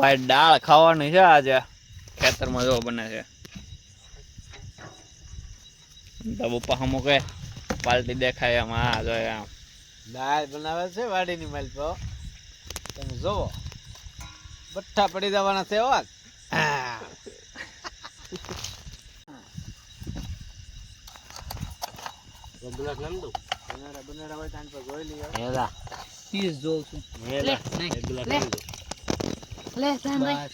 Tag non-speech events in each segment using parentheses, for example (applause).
ભાઈ દાળ ખાવાની છે આજે. ખેતરમાં જો બને છે. પપ્પા હમો કે પાલટી દેખાય એમ આ જો આમ દાળ બનાવે છે વાડીની માલ તો. તમે જોવો. બઠ્ઠા પડી જવાના છે વાત બનેડા બનેડા હોય તાન પર જોઈ લઈએ પીસ જોઉં છું. લે નાખ. લે. લે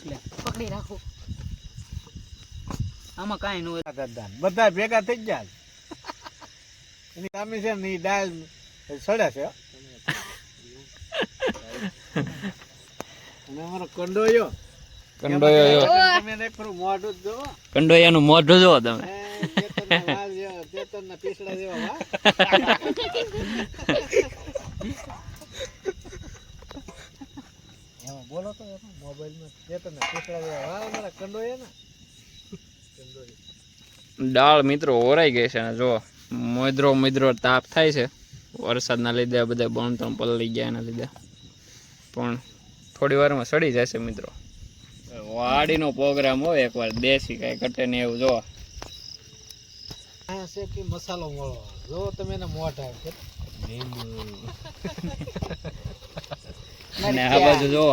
લે. પકડી રાખો આમાં કાંઈ ન હોય. બધા ભેગા થઈ જાય એની કામી છે ને ઈ સડે છે અને અમારો કંડોયો. મોઢું જોવો. કંડોયાનું મોઢું જો તમે. એ ચેતનના વાળ પીસડા જેવા (laughs) વાળ. એમાં બોલો તો મોબાઈલમાં ચેતનના પીસડા જેવા વાળ અમારા ને. દાળ મિત્રો ઓરાઈ ગઈ છે ને જો મોદરો મોદરો તાપ થાય છે. વરસાદના લીધે બધા બણ તણ પલળી ગયા એના લીધે. પણ થોડી વારમાં સડી જશે મિત્રો. વાડીનો પ્રોગ્રામ હોય એકવાર દેશી કાંઈ ઘટે ને એવું જો. આ છે મસાલો મળો. જો તમે એને મોટા કે (laughs) અને આ બાજુ જો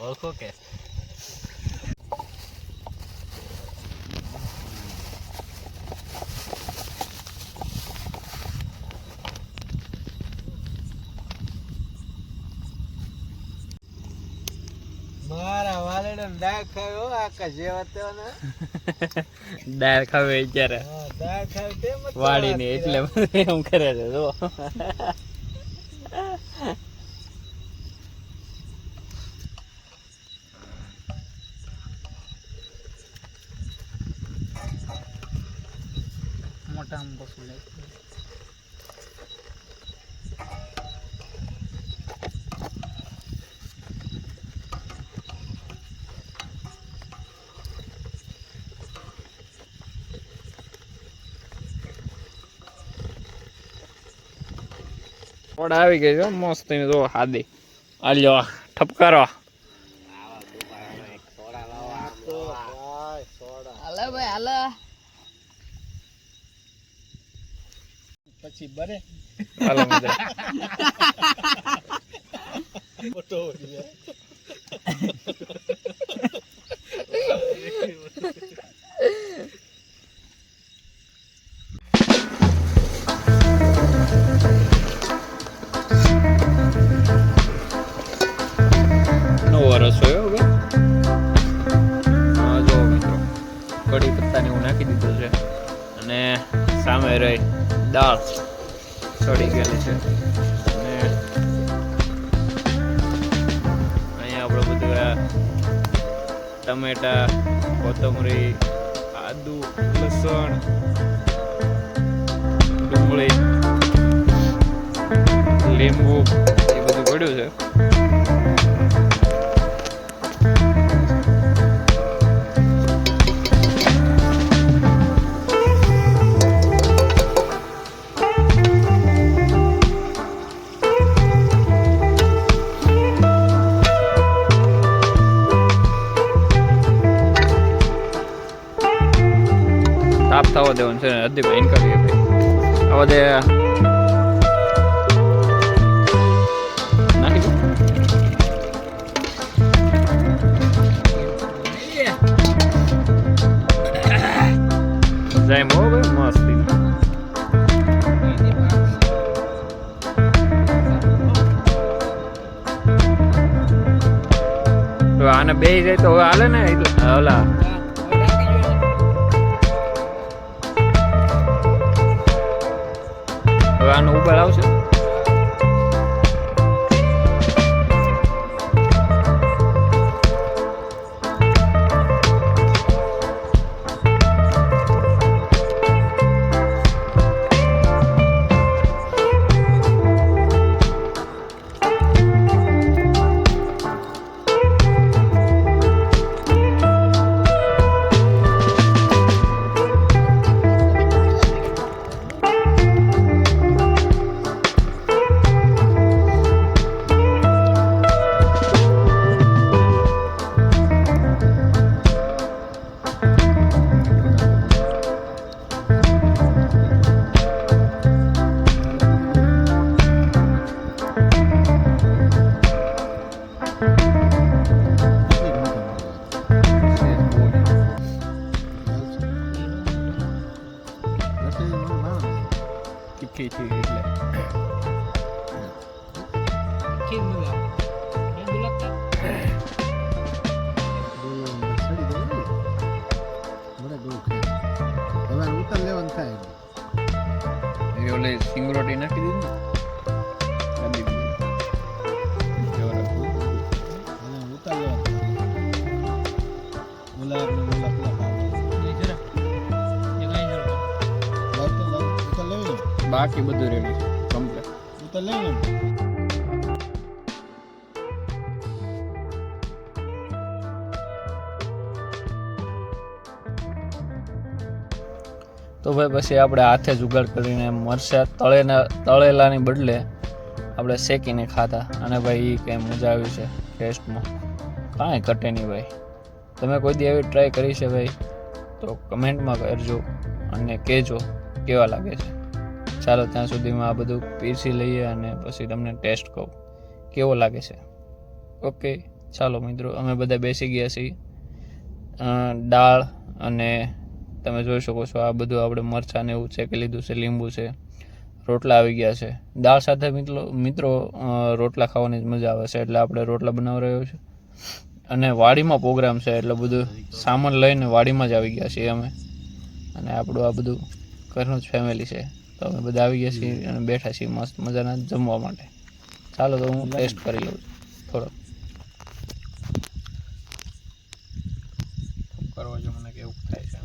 મારા દાળ ખાયો આકાશ જેવા તેવા (laughs) દાળ ખાવે અત્યારે દાળ ખાવે તે મત વાડીની એટલે એમ કરે છે જો મોટા આમ લે. ઓડ આવી ગઈ છે મસ્ત એની જો હાદી. આલ્યો ઠપકારો. તો ભાઈ સોડા હાલે ભાઈ હાલે પછી બરે હાલો મોટો (laughs) દાળ. સડી ગયેલી છે. અને અહીંયા આપણે બધું ટમેટા કોથમરી આદુ લસણ ડુંગળી લીંબુ એ બધું પડ્યું છે. થવા દેવાનું છે ને હરદીભાઈ ઇન્કમ ભાઈ. આવા દે. ભાઈ મસ્ત. આને બે જાય તો હાલે ને ઓલા હવે આનો લેવાનું થાય એ ઓલે સિંગરોટી નાખી દીધી ને બાકી બધું રેડી છે. કમ્પ્લીટ તો લઈ ને તો ભાઈ પછી આપણે હાથે જુગાડ કરીને મરચા તળેના તળેલાની બદલે આપણે શેકીને ખાતા અને ભાઈ એ કંઈ મજા આવી છે ટેસ્ટમાં કાંઈ ઘટે નહીં ભાઈ. તમે કોઈ દી એવી ટ્રાય કરી છે ભાઈ? તો કમેન્ટમાં કરજો અને કહેજો કેવા લાગે છે. ચાલો ત્યાં સુધીમાં આ બધું પીરસી લઈએ અને પછી તમને ટેસ્ટ કહું. કેવો લાગે છે? ઓકે ચાલો મિત્રો, અમે બધા બેસી ગયા છીએ. દાળ અને તમે જોઈ શકો છો આ બધું આપણે મરચાં ને એવું કે લીધું છે, લીંબુ છે, રોટલા આવી ગયા છે. દાળ સાથે મિત્રો મિત્રો રોટલા ખાવાની જ મજા આવે છે, એટલે આપણે રોટલા બનાવી રહ્યો છે. અને વાડીમાં પ્રોગ્રામ છે, એટલે બધું સામાન લઈને વાડીમાં જ આવી ગયા છીએ અમે. અને આપણું આ બધું ઘરનું જ ફેમિલી છે. તો અમે બધા આવી ગયા છીએ અને બેઠા છીએ મસ્ત મજાના જમવા માટે. ચાલો તો હું ટેસ્ટ કરી લઉં છું. થોડો કરવા જો મને કેવું થાય છે.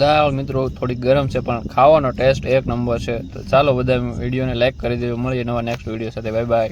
દાળ મિત્રો થોડી ગરમ છે, પણ ખાવાનો ટેસ્ટ એક નંબર છે. તો ચાલો બધા વિડીયોને લાઈક કરી દેજો. મળીએ નવા નેક્સ્ટ વીડિયો સાથે. Bye bye